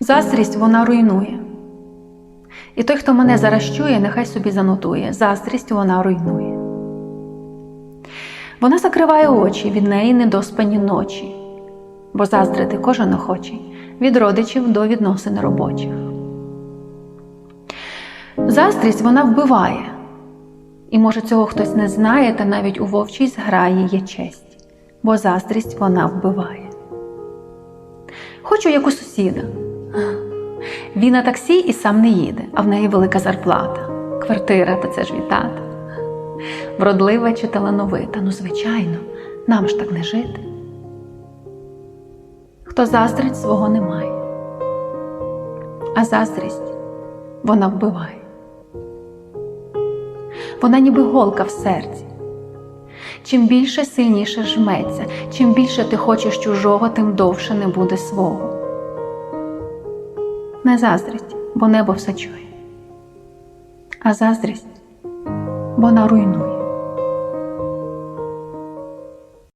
Заздрість вона руйнує. І той, хто мене зараз чує, нехай собі занотує. Заздрість вона руйнує. Вона закриває очі від неї недоспані ночі, бо заздрити кожен охочий від родичів до відносин робочих. Заздрість вона вбиває. І може цього хтось не знає, та навіть у вовчій зграї є честь, бо заздрість вона вбиває. Хочу як у сусіда. Він на таксі і сам не їде, а в неї велика зарплата, квартира та це ж вітата. Вродлива чи талановита, ну звичайно, нам ж так не жити. Хто заздрить, свого немає, а заздрість вона вбиває. Вона ніби голка в серці. Чим більше сильніше жметься, чим більше ти хочеш чужого, тим довше не буде свого. Не заздрість, бо небо все чує, а заздрість, бо вона руйнує.